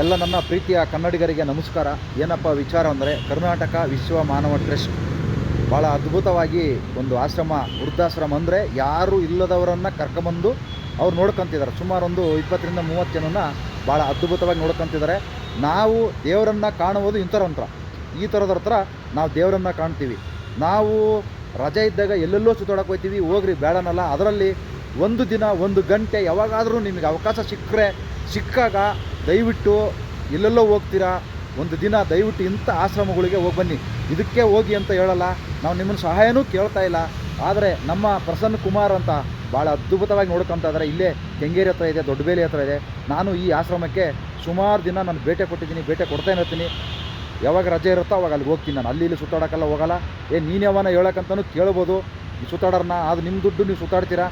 ಎಲ್ಲ ನನ್ನ ಪ್ರೀತಿಯ ಕನ್ನಡಿಗರಿಗೆ ನಮಸ್ಕಾರ. ಏನಪ್ಪ ವಿಚಾರ ಅಂದರೆ ಕರ್ನಾಟಕ ವಿಶ್ವ ಮಾನವ ಟ್ರಸ್ಟ್. ಭಾಳ ಅದ್ಭುತವಾಗಿ ಒಂದು ಆಶ್ರಮ, ವೃದ್ಧಾಶ್ರಮ ಅಂದರೆ ಯಾರು ಇಲ್ಲದವರನ್ನು ಕರ್ಕೊಂಬಂದು ಅವ್ರು ನೋಡ್ಕೊಂತಿದ್ದಾರೆ. ಸುಮಾರು ಒಂದು ಇಪ್ಪತ್ತರಿಂದ ಮೂವತ್ತು ಜನನ ಭಾಳ ಅದ್ಭುತವಾಗಿ ನೋಡ್ಕೊಂತಿದ್ದಾರೆ. ನಾವು ದೇವರನ್ನು ಕಾಣುವುದು ಇಂಥರ ಹತ್ರ. ಈ ಥರದ ಹತ್ರ ನಾವು ದೇವರನ್ನು ಕಾಣ್ತೀವಿ. ನಾವು ರಜೆ ಇದ್ದಾಗ ಎಲ್ಲೆಲ್ಲೋ ಸುತ್ತಾಡಕ್ಕೆ ಹೋಗ್ತೀವಿ. ಹೋಗ್ರಿ, ಬೇಡನಲ್ಲ. ಅದರಲ್ಲಿ ಒಂದು ದಿನ, ಒಂದು ಗಂಟೆ ಯಾವಾಗಾದರೂ ನಿಮಗೆ ಅವಕಾಶ ಸಿಕ್ಕರೆ, ಸಿಕ್ಕಾಗ ದಯವಿಟ್ಟು ಎಲ್ಲೆಲ್ಲೋ ಹೋಗ್ತೀರಾ? ಒಂದು ದಿನ ದಯವಿಟ್ಟು ಇಂಥ ಆಶ್ರಮಗಳಿಗೆ ಹೋಗಿ ಬನ್ನಿ. ಇದಕ್ಕೆ ಹೋಗಿ ಅಂತ ಹೇಳಲ್ಲ. ನಾವು ನಿಮ್ಮನ್ನು ಸಹಾಯನೂ ಕೇಳ್ತಾ ಇಲ್ಲ. ಆದರೆ ನಮ್ಮ ಪ್ರಸನ್ನ ಕುಮಾರ್ ಅಂತ ಭಾಳ ಅದ್ಭುತವಾಗಿ ನೋಡ್ಕೊತಾ ಇದ್ದಾರೆ ಇಲ್ಲೇ ಕೆಂಗೇರಿ ಹತ್ರ ಇದೆ, ದೊಡ್ಡಬೇಲಿ ಹತ್ರ ಇದೆ. ನಾನು ಈ ಆಶ್ರಮಕ್ಕೆ ಸುಮಾರು ದಿನ ನಾನು ಭೇಟೆ ಕೊಟ್ಟಿದ್ದೀನಿ, ಭೇಟೆ ಕೊಡ್ತಾ ಇರ್ತೀನಿ. ಯಾವಾಗ ರಜೆ ಇರುತ್ತೋ ಅವಾಗ ಅಲ್ಲಿಗೆ ಹೋಗ್ತೀನಿ ನಾನು. ಅಲ್ಲಿ ಇಲ್ಲಿ ಸುತ್ತಾಡೋಕ್ಕೆಲ್ಲ ಹೋಗಲ್ಲ. ಏ, ನೀನು ಯಾವನ ಹೇಳೋಕ್ಕಂತಲೂ ಕೇಳ್ಬೋದು. ಸುತ್ತಾಡೋರನ್ನ ಅದು ನಿಮ್ಮ ದುಡ್ಡು ನೀವು ಸುತ್ತಾಡ್ತೀರಾ?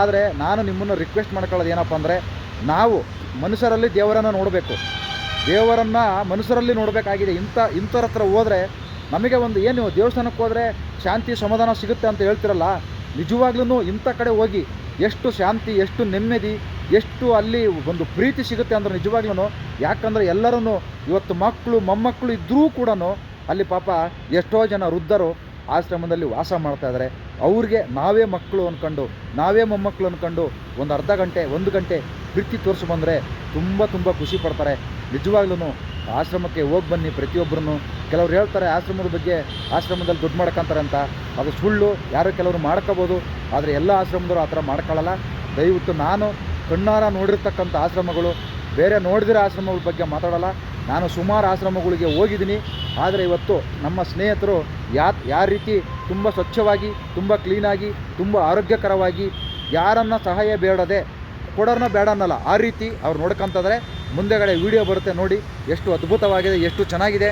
ಆದರೆ ನಾನು ನಿಮ್ಮನ್ನು ರಿಕ್ವೆಸ್ಟ್ ಮಾಡ್ಕೊಳ್ಳೋದು ಏನಪ್ಪ ಅಂದರೆ, ನಾವು ಮನುಷ್ಯರಲ್ಲಿ ದೇವರನ್ನು ನೋಡಬೇಕು. ದೇವರನ್ನು ಮನುಷ್ಯರಲ್ಲಿ ನೋಡಬೇಕಾಗಿದೆ. ಇಂಥ ಇಂಥವ್ರ ಹತ್ರ ಹೋದರೆ ನಮಗೆ ಒಂದು ಏನು ದೇವಸ್ಥಾನಕ್ಕೆ ಹೋದರೆ ಶಾಂತಿ, ಸಮಾಧಾನ ಸಿಗುತ್ತೆ ಅಂತ ಹೇಳ್ತಿರಲ್ಲ. ನಿಜವಾಗ್ಲೂ ಇಂಥ ಕಡೆ ಹೋಗಿ ಎಷ್ಟು ಶಾಂತಿ, ಎಷ್ಟು ನೆಮ್ಮದಿ, ಎಷ್ಟು ಅಲ್ಲಿ ಒಂದು ಪ್ರೀತಿ ಸಿಗುತ್ತೆ ಅಂದರೆ ನಿಜವಾಗ್ಲೂ ಯಾಕಂದರೆ ಎಲ್ಲರೂ ಇವತ್ತು ಮಕ್ಕಳು, ಮೊಮ್ಮಕ್ಕಳು ಇದ್ದರೂ ಕೂಡ ಅಲ್ಲಿ ಪಾಪ ಎಷ್ಟೋ ಜನ ವೃದ್ಧರು ಆಶ್ರಮದಲ್ಲಿ ವಾಸ ಮಾಡ್ತಾ ಇದ್ದಾರೆ ಅವ್ರಿಗೆ ನಾವೇ ಮಕ್ಕಳು ಅಂದ್ಕೊಂಡು ನಾವೇ ಮೊಮ್ಮಕ್ಕಳು ಅಂದ್ಕೊಂಡು ಒಂದು ಅರ್ಧ ಗಂಟೆ, ಒಂದು ಗಂಟೆ ಪ್ರೀತಿ ತೋರಿಸಿ ಬಂದರೆ ತುಂಬ ತುಂಬ ಖುಷಿ ಪಡ್ತಾರೆ. ನಿಜವಾಗ್ಲೂ ಆಶ್ರಮಕ್ಕೆ ಹೋಗಿ ಬನ್ನಿ ಪ್ರತಿಯೊಬ್ಬರೂ ಕೆಲವ್ರು ಹೇಳ್ತಾರೆ ಆಶ್ರಮದ ಬಗ್ಗೆ ಆಶ್ರಮದಲ್ಲಿ ದುಡ್ಡು ಮಾಡ್ಕೊಂತಾರೆ ಅಂತ. ಅದು ಸುಳ್ಳು, ಯಾರೋ ಕೆಲವರು ಮಾಡ್ಕೋಬೋದು. ಆದರೆ ಎಲ್ಲ ಆಶ್ರಮದವರು ಆ ಥರ ಮಾಡ್ಕೊಳ್ಳಲ್ಲ. ದಯವಿಟ್ಟು ನಾನು ಕಣ್ಣಾರ ನೋಡಿರ್ತಕ್ಕಂಥ ಆಶ್ರಮಗಳು. ಬೇರೆ ನೋಡಿದಿರೋ ಆಶ್ರಮಗಳ ಬಗ್ಗೆ ಮಾತಾಡಲ್ಲ. ನಾನು ಸುಮಾರು ಆಶ್ರಮಗಳಿಗೆ ಹೋಗಿದ್ದೀನಿ. ಆದರೆ ಇವತ್ತು ನಮ್ಮ ಸ್ನೇಹಿತರು ಯಾ ಯಾವ ರೀತಿ ತುಂಬ ಸ್ವಚ್ಛವಾಗಿ, ತುಂಬ ಕ್ಲೀನಾಗಿ ತುಂಬ ಆರೋಗ್ಯಕರವಾಗಿ ಯಾರನ್ನ ಸಹಾಯ ಬೇಡದೆ ಕೊಡೋರ್ನ ಬೇಡ ಅನ್ನಲ್ಲ. ಆ ರೀತಿ ಅವ್ರು ನೋಡ್ಕೊಂತಾದ್ರೆ ಮುಂದೆಗಡೆ ವಿಡಿಯೋ ಬರುತ್ತೆ ನೋಡಿ ಎಷ್ಟು ಅದ್ಭುತವಾಗಿದೆ, ಎಷ್ಟು ಚೆನ್ನಾಗಿದೆ,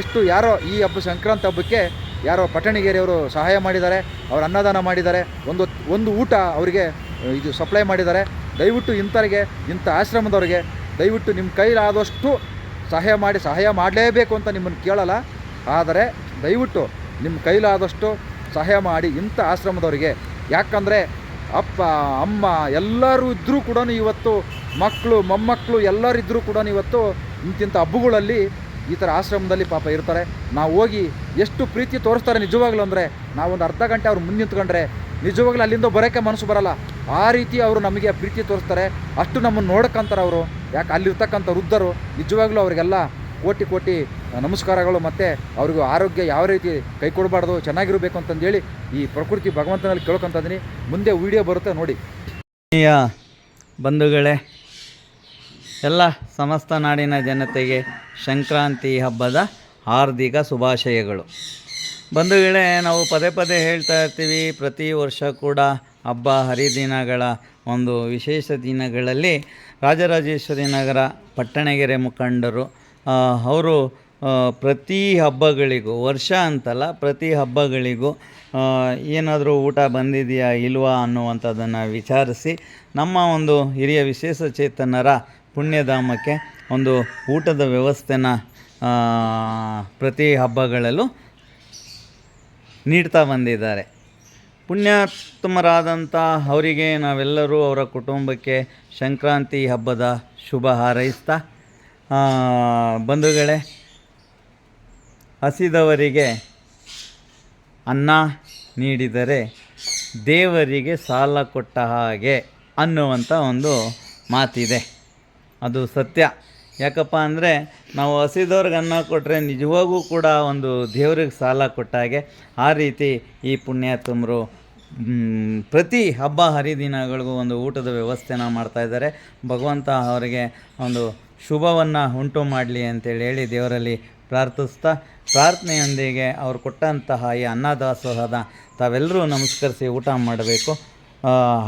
ಎಷ್ಟು ಯಾರೋ ಈ ಹಬ್ಬ, ಸಂಕ್ರಾಂತಿ ಹಬ್ಬಕ್ಕೆ ಯಾರೋ ಪಟ್ಟಣಿಗೇರಿಯವರು ಸಹಾಯ ಮಾಡಿದ್ದಾರೆ, ಅವ್ರು ಅನ್ನದಾನ ಮಾಡಿದ್ದಾರೆ, ಒಂದು ಒಂದು ಊಟ ಅವರಿಗೆ ಇದು ಸಪ್ಲೈ ಮಾಡಿದ್ದಾರೆ. ದಯವಿಟ್ಟು ಇಂಥವ್ರಿಗೆ, ಇಂಥ ಆಶ್ರಮದವ್ರಿಗೆ ದಯವಿಟ್ಟು ನಿಮ್ಮ ಕೈಲಾದಷ್ಟು ಸಹಾಯ ಮಾಡಿ, ಸಹಾಯ ಮಾಡಲೇಬೇಕು ಅಂತ ನಿಮ್ಮನ್ನು ಕೇಳಲ್ಲ. ಆದರೆ ದಯವಿಟ್ಟು ನಿಮ್ಮ ಕೈಲಾದಷ್ಟು ಸಹಾಯ ಮಾಡಿ ಇಂಥ ಆಶ್ರಮದವರಿಗೆ. ಯಾಕಂದರೆ ಅಪ್ಪ, ಅಮ್ಮ ಎಲ್ಲರೂ ಇದ್ದರೂ ಕೂಡ ಇವತ್ತು ಮಕ್ಕಳು, ಮೊಮ್ಮಕ್ಕಳು ಎಲ್ಲರಿದ್ದರೂ ಕೂಡ ಇವತ್ತು ಇಂತಿಂಥ ಹಬ್ಬಗಳಲ್ಲಿ ಈ ಥರ ಆಶ್ರಮದಲ್ಲಿ ಪಾಪ ಇರ್ತಾರೆ. ನಾವು ಹೋಗಿ ಎಷ್ಟು ಪ್ರೀತಿ ತೋರಿಸ್ತಾರೆ ನಿಜವಾಗ್ಲೂ ಅಂದರೆ ನಾವೊಂದು ಅರ್ಧ ಗಂಟೆ ಅವ್ರು ಮುಂದೆ ನಿಂತ್ಕೊಂಡ್ರೆ ನಿಜವಾಗ್ಲೂ ಅಲ್ಲಿಂದ ಬರೋಕ್ಕೆ ಮನಸ್ಸು ಬರಲ್ಲ. ಆ ರೀತಿ ಅವರು ನಮಗೆ ಪ್ರೀತಿ ತೋರಿಸ್ತಾರೆ. ಅಷ್ಟು ನಮ್ಮನ್ನು ನೋಡ್ಕೊಂತಾರೆ ಅವರು. ಯಾಕೆ ಅಲ್ಲಿರ್ತಕ್ಕಂಥ ವೃದ್ಧರು ನಿಜವಾಗ್ಲೂ ಅವರಿಗೆಲ್ಲ ಕೋಟಿ ಕೋಟಿ ನಮಸ್ಕಾರಗಳು ಮತ್ತು ಅವ್ರಿಗೂ ಆರೋಗ್ಯ ಯಾವ ರೀತಿ ಕೈ ಕೊಡಬಾರ್ದು, ಚೆನ್ನಾಗಿರಬೇಕು ಅಂತಂದೇಳಿ ಈ ಪ್ರಕೃತಿ ಭಗವಂತನಲ್ಲಿ ಕೇಳ್ಕೊತಿದ್ದೀನಿ ಮುಂದೆ ವಿಡಿಯೋ ಬರುತ್ತೆ ನೋಡಿ. ಬಂಧುಗಳೇ, ಎಲ್ಲ ಸಮಸ್ತ ನಾಡಿನ ಜನತೆಗೆ ಸಂಕ್ರಾಂತಿ ಹಬ್ಬದ ಹಾರ್ದಿಕ ಶುಭಾಶಯಗಳು. ಬಂಧುಗಳೇ, ನಾವು ಪದೇ ಪದೇ ಹೇಳ್ತಾ ಇರ್ತೀವಿ, ಪ್ರತಿ ವರ್ಷ ಕೂಡ ಹಬ್ಬ ಹರಿದಿನಗಳ ಒಂದು ವಿಶೇಷ ದಿನಗಳಲ್ಲಿ ರಾಜರಾಜೇಶ್ವರಿ ನಗರ, ಪಟ್ಟಣಗೆರೆ ಮುಖಂಡರು ಅವರು ಪ್ರತಿ ಹಬ್ಬಗಳಿಗೂ, ವರ್ಷ ಅಂತಲ್ಲ, ಪ್ರತಿ ಹಬ್ಬಗಳಿಗೂ ಏನಾದರೂ ಊಟ ಬಂದಿದೆಯಾ, ಇಲ್ವಾ ಅನ್ನುವಂಥದ್ದನ್ನು ವಿಚಾರಿಸಿ, ನಮ್ಮ ಒಂದು ಹಿರಿಯ ವಿಶೇಷ ಚೇತನರ ಪುಣ್ಯಧಾಮಕ್ಕೆ ಒಂದು ಊಟದ ವ್ಯವಸ್ಥೆನ ಪ್ರತಿ ಹಬ್ಬಗಳಲ್ಲೂ ನೀಡ್ತಾ ಬಂದಿದ್ದಾರೆ. ಪುಣ್ಯಾತ್ಮರಾದಂಥ ಅವರಿಗೆ ನಾವೆಲ್ಲರೂ ಅವರ ಕುಟುಂಬಕ್ಕೆ ಸಂಕ್ರಾಂತಿ ಹಬ್ಬದ ಶುಭ ಹಾರೈಸ್ತಾ ಬಂಧುಗಳೇ, ಹಸಿದವರಿಗೆ ಅನ್ನ ನೀಡಿದರೆ ದೇವರಿಗೆ ಸಾಲ ಕೊಟ್ಟ ಹಾಗೆ ಅನ್ನುವಂಥ ಒಂದು ಮಾತಿದೆ. ಅದು ಸತ್ಯ. ಯಾಕಪ್ಪ ಅಂದರೆ ನಾವು ಹಸಿದವ್ರಿಗೆ ಅನ್ನ ಕೊಟ್ಟರೆ ನಿಜವಾಗೂ ಕೂಡ ಒಂದು ದೇವ್ರಿಗೆ ಸಾಲ ಕೊಟ್ಟ ಹಾಗೆ ಆ ರೀತಿ ಈ ಪುಣ್ಯಾತ್ಮರು ಪ್ರತಿ ಹಬ್ಬ ಹರಿದಿನಗಳಿಗೂ ಒಂದು ಊಟದ ವ್ಯವಸ್ಥೆನ ಮಾಡ್ತಾಯಿದ್ದಾರೆ ಭಗವಂತ ಅವರಿಗೆ ಒಂದು ಶುಭವನ್ನು ಉಂಟು ಮಾಡಲಿ ಅಂತೇಳಿ ಹೇಳಿ ದೇವರಲ್ಲಿ ಪ್ರಾರ್ಥಿಸ್ತಾ, ಪ್ರಾರ್ಥನೆಯೊಂದಿಗೆ ಅವರು ಕೊಟ್ಟಂತಹ ಈ ಅನ್ನದಾಸೋಹದ ತಾವೆಲ್ಲರೂ ನಮಸ್ಕರಿಸಿ ಊಟ ಮಾಡಬೇಕು.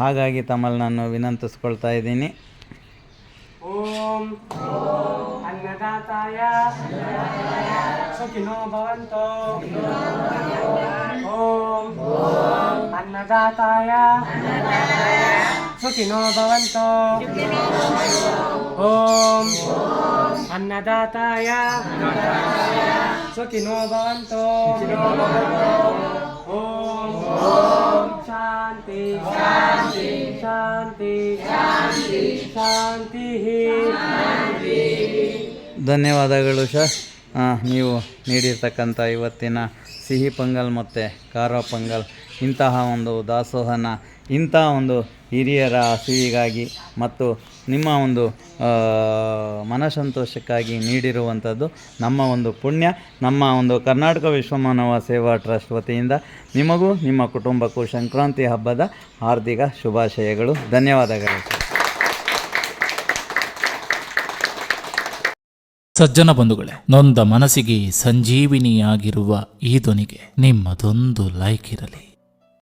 ಹಾಗಾಗಿ ತಮ್ಮಲ್ಲಿ ನಾನು ವಿನಂತಿಸ್ಕೊಳ್ತಾ ಇದ್ದೀನಿ. ಓಂ ಅನ್ನದಾತಾಯ. ಓಂ ಅನ್ನದಾತಾಯ ಸುಖಿನೋ ಭವಂತೋ ಓಂ ಅನ್ನದಾತಾಯ ಸುಖಿನೋ ಓಂ ಶಾಂತಿ ಶಾಂತಿ ಶಾಂತಿ ಧನ್ಯವಾದಗಳು ಆ, ನೀವು ನೀಡಿರ್ತಕ್ಕಂಥ ಇವತ್ತಿನ ಸಿಹಿ ಪೊಂಗಲ್ ಮತ್ತು ಖಾರ ಪೊಂಗಲ್, ಇಂತಹ ಒಂದು ದಾಸೋಹನ, ಇಂಥ ಒಂದು ಹಿರಿಯರ ಹಸಿವಿಗಾಗಿ ಮತ್ತು ನಿಮ್ಮ ಒಂದು ಮನಸಂತೋಷಕ್ಕಾಗಿ ನೀಡಿರುವಂಥದ್ದು ನಮ್ಮ ಒಂದು ಪುಣ್ಯ. ನಮ್ಮ ಒಂದು ಕರ್ನಾಟಕ ವಿಶ್ವಮಾನವ ಸೇವಾ ಟ್ರಸ್ಟ್ ವತಿಯಿಂದ ನಿಮಗೂ ನಿಮ್ಮ ಕುಟುಂಬಕ್ಕೂ ಸಂಕ್ರಾಂತಿ ಹಬ್ಬದ ಹಾರ್ದಿಕ ಶುಭಾಶಯಗಳು. ಧನ್ಯವಾದಗಳು. ಸಜ್ಜನ ಬಂಧುಗಳೇ ನೊಂದ ಮನಸ್ಸಿಗೆ ಸಂಜೀವಿನಿಯಾಗಿರುವ ಈ ಧ್ವನಿಗೆ ನಿಮ್ಮದೊಂದು ಲೈಕ್ ಇರಲಿ.